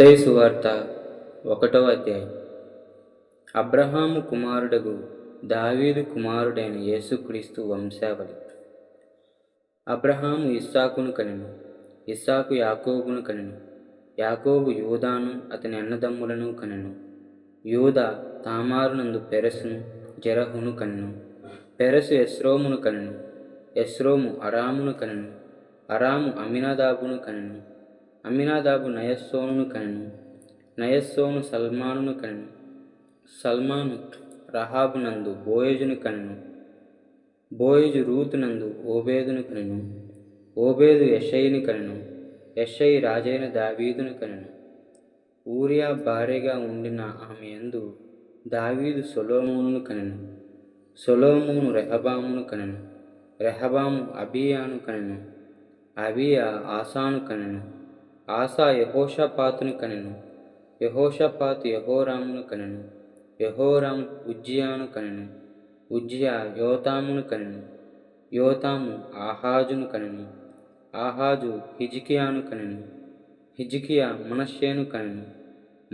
మత్తయి సువార్త ఒకటవ అధ్యాయం. అబ్రహాము కుమారుడగు దావీదు కుమారుడైన యేసుక్రీస్తు వంశావళి. అబ్రహాము ఇస్సాకును కనెను ఇస్సాకు యాకోబును కనెను యాకోబు యూదాను అతని అన్నదమ్ములను కనెను యూదా తామారునందు పెరసును జరహును కనెను పెరసు ఎస్రోమును కనెను ఎస్రోము అరామును కనెను అరాము అమినాదాబును కనెను అమినాదాబు నయస్సోనును కనెను నయస్సోను సల్మానును కనెను సల్మాను రహాబునందు బోయజును కనెను బోయజు రూతునందు ఓబేదును కనెను ఓబేదు యషయిని కనెను యషయి రాజైన దావీదును కనెను. ఊరియా భార్యగా ఉండిన ఆమె యందు దావీదు సొలోమోనును కనెను సొలోమోను రెహబామును కనెను రెహబాము అబియాను కనెను అబియా ఆసాను కనెను. ఆసా యహోషపాతుని కనెను. యహోషపాతు యహోరామును కనెను. యహోరాము ఉజ్జియాను కనెను. ఉజ్జియా యోతామును కనెను. యోతాము ఆహాజును కనెను. ఆహాజు హిజికియాను కనెను. హిజికియా మనషేను కనెను.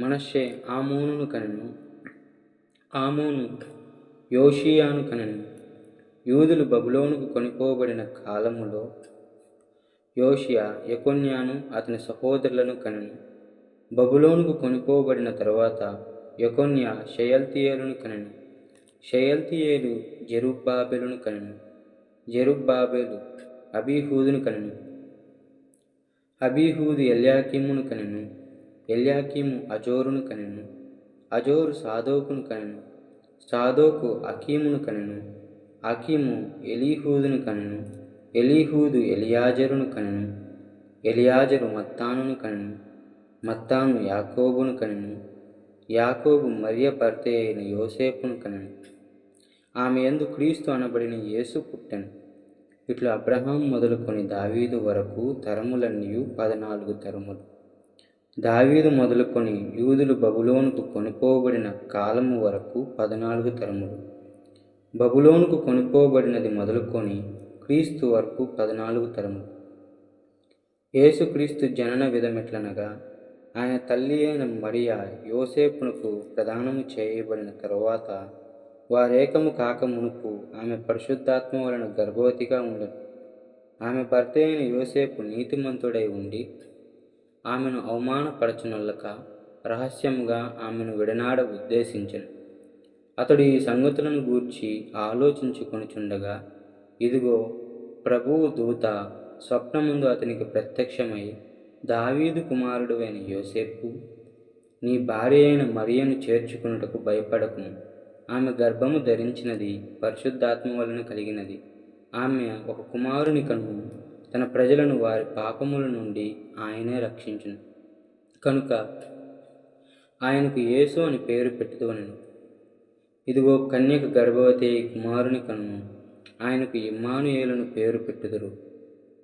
మనషే ఆమోనును కనెను. ఆమోను యోషియాను కనెను. యూదులు బబులోనుకు కొనిపోబడిన కాలములో యోషియా యకొన్యాను అతని సహోదరులను కనెను. బబులోనుకు కొనిపోబడిన తరువాత యకొన్యా షయల్తియేలును కనెను. షయల్తియేలు జెరుబ్బాబెలును కనెను. జెరుబ్బాబెలు అబీహూదును కనెను. అబీహూదు ఎల్యాకిమును కనెను. ఎల్యాకీము అజోరును కనెను. అజోరు సాదోకును కనెను. సాదోకు అకీమును కనెను. అకీము ఎలీహూదును కనెను. ఎలీహూదు ఎలియాజరును కనెను ఎలియాజరు మత్తానును కనెను మత్తాను యాకోబును కనెను యాకోబు మరియ భర్త అయిన యోసేపును కనెను. ఆమె యందు క్రీస్తు అనబడిన యేసు పుట్టెను. ఇట్లు అబ్రహాం మొదలుకొని దావీదు వరకు తరములన్నీ పదనాలుగు తరములు. దావీదు మొదలుకొని యూదులు బబులోనుకు కొనుకోబడిన కాలము వరకు పద్నాలుగు తరములు. బబులోనుకు కొనుకోబడినది మొదలుకొని క్రీస్తు వరకు పద్నాలుగు తరములు. యేసుక్రీస్తు జనన విధమెట్లనగా ఆయన తల్లి అయిన మరియా యోసేపునకు ప్రదానము చేయబడిన తరువాత వారేకము కాక మునుపు ఆమె పరిశుద్ధాత్మ వలన గర్భవతిగా ఉండను. ఆమె భర్త అయిన యోసేపు నీతిమంతుడై ఉండి ఆమెను అవమానపరచునల్లక రహస్యముగా ఆమెను విడనాడ ఉద్దేశించను. అతడు ఈ సంగతులను గూర్చి ఆలోచించుకొనుచుండగా ఇదిగో ప్రభువు దూత స్వప్నముందు అతనికి ప్రత్యక్షమై దావీదు కుమారుడు అయిన యోసేపు నీ భార్య అయిన మరియను చేర్చుకున్నటకు భయపడకుము ఆమె గర్భము ధరించినది పరిశుద్ధాత్మ వలన కలిగినది. ఆమె ఒక కుమారుని కను తన ప్రజలను వారి పాపముల నుండి ఆయనే రక్షించును. కనుక ఆయనకు యేసు అని పేరు పెట్టుదవనను ఇదిగో కన్యక గర్భవతి కుమారుని కను. ఆయనకు ఇమ్మానుయేలును పేరు పెట్టుదురు.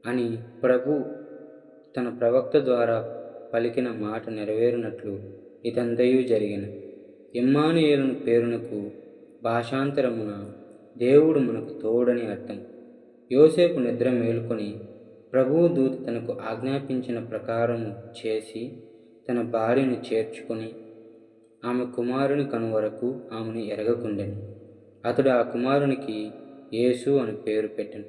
అని ప్రభు తన ప్రవక్త ద్వారా పలికిన మాట నెరవేరినట్లు ఇదంతయు జరిగిన. ఇమ్మానుయేలును పేరునకు భాషాంతరమున దేవుడు మనకు తోడని అర్థం. యోసేపు నిద్ర మేలుకొని ప్రభువు దూత తనకు ఆజ్ఞాపించిన ప్రకారము చేసి తన భార్యను చేర్చుకొని ఆమె కుమారుని కనువరకు ఆమెను ఎరగకుండెను. అతడు ఆ కుమారునికి యేసు అని పేరు పెట్టను.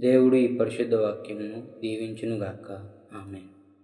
దేవుడు ఈ పరిశుద్ధ వాక్యమును దీవించునుగాక. ఆమె